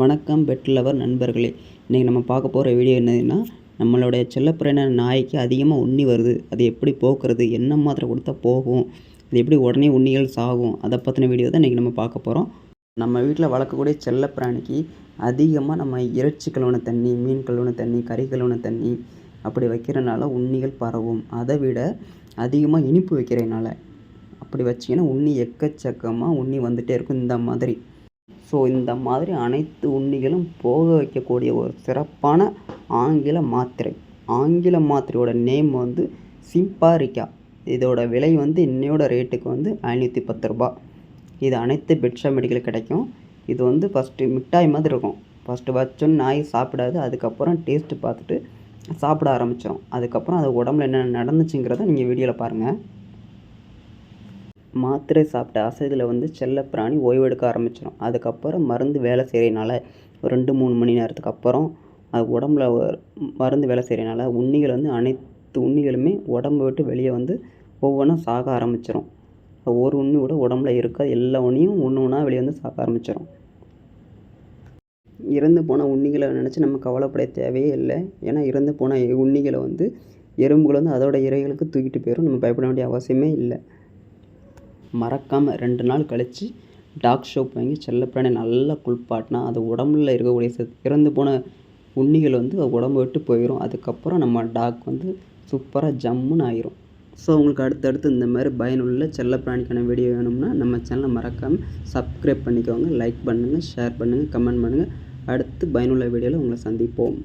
வணக்கம் pet lover நண்பர்களே. இன்றைக்கி நம்ம பார்க்க போகிற வீடியோ என்னதுன்னா நம்மளுடைய செல்லப்பிராண நாய்க்கு அதிகமாக உண்ணி வருது. அது எப்படி போக்குறது? என்ன மாத்திரை கொடுத்தா போகும்? அது எப்படி உடனே உண்ணிகள் சாகும்? அதை பற்றின வீடியோ தான் இன்றைக்கி நம்ம பார்க்க போகிறோம் நம்ம வீட்டில் வளர்க்கக்கூடிய செல்லப்பிராணிக்கு அதிகமாக நம்ம இறைச்சி கழுவுன தண்ணி மீன் கழுவுன தண்ணி கறி கழுவுன தண்ணி அப்படி வைக்கிறனால உண்ணிகள் பரவும். அதை விட அதிகமாக இனிப்பு வைக்கிறதுனால அப்படி வச்சிங்கன்னா உண்ணி எக்கச்சக்கமாக உண்ணி வந்துகிட்டே இருக்கும். இந்த மாதிரி ஸோ இந்த மாதிரி அனைத்து உண்ணிகளும் போக வைக்கக்கூடிய ஒரு சிறப்பான ஆங்கில மாத்திரை. ஆங்கில மாத்திரையோட நேம் வந்து சிம்பாரிக்கா இதோட விலை வந்து இன்னையோட ரேட்டுக்கு வந்து ஐநூற்றி பத்து ரூபா. இது அனைத்து பெட்ஷா மெடிக்கல் கிடைக்கும். இது வந்து ஃபஸ்ட்டு மிட்டாய் மாதிரி இருக்கும். ஃபஸ்ட்டு வச்சோன்னு நாய் சாப்பிடாது அதுக்கப்புறம் டேஸ்ட்டு பார்த்துட்டு சாப்பிட ஆரம்பித்தோம் அதுக்கப்புறம் அது உடம்புல என்னென்ன நடந்துச்சுங்கிறத நீங்கள் வீடியோவில் பாருங்கள் மாத்திரை சாப்பிட்ட அசதியில் வந்து செல்லப்பிராணி ஓய்வெடுக்க ஆரம்பிச்சிடும் அதுக்கப்புறம் மருந்து வேலை செய்கிறனால ஒரு ரெண்டு மூணு மணி நேரத்துக்கு அப்புறம் அது உடம்புல மருந்து வேலை செய்கிறனால உண்ணிகள் வந்து அனைத்து உண்ணிகளுமே உடம்பு விட்டு வெளியே வந்து ஒவ்வொன்றா சாக ஆரம்பிச்சிடும் ஒரு உண்ணி கூட உடம்புல இருக்க எல்லா உண்ணியும் ஒன்று ஒன்றா வெளியே வந்து சாக ஆரம்பிச்சிடும் இறந்து போன உண்ணிகளை நினச்சி நம்ம கவலைப்பட தேவையே இல்லை. ஏன்னா இறந்து போன உண்ணிகளை வந்து எறும்புகள் வந்து அதோட இறைகளுக்கு தூக்கிட்டு போயிடும் நம்ம பயப்பட வேண்டிய அவசியமே இல்லை. மறக்காமல் ரெண்டு நாள் கழித்து டாக் ஷோப் வாங்கி செல்லப்பிராணி நல்லா குளிப்பாட்டினா அது உடம்புல இருக்கக்கூடிய செத் இறந்து போன உண்ணிகள் வந்து உடம்பு விட்டு போயிடும் அதுக்கப்புறம் நம்ம டாக் வந்து சூப்பராக ஜம்முன்னு ஆயிரும். ஸோ உங்களுக்கு அடுத்தடுத்து இந்த மாதிரி பயனுள்ள செல்லப்பிராணிக்கான வீடியோ வேணும்னா நம்ம சேனலை மறக்காமல் சப்ஸ்கிரைப் பண்ணிக்கோங்க. லைக் பண்ணுங்கள் ஷேர் பண்ணுங்கள் கமெண்ட் பண்ணுங்கள் அடுத்து பயனுள்ள வீடியோவில் உங்களை சந்திப்போம்.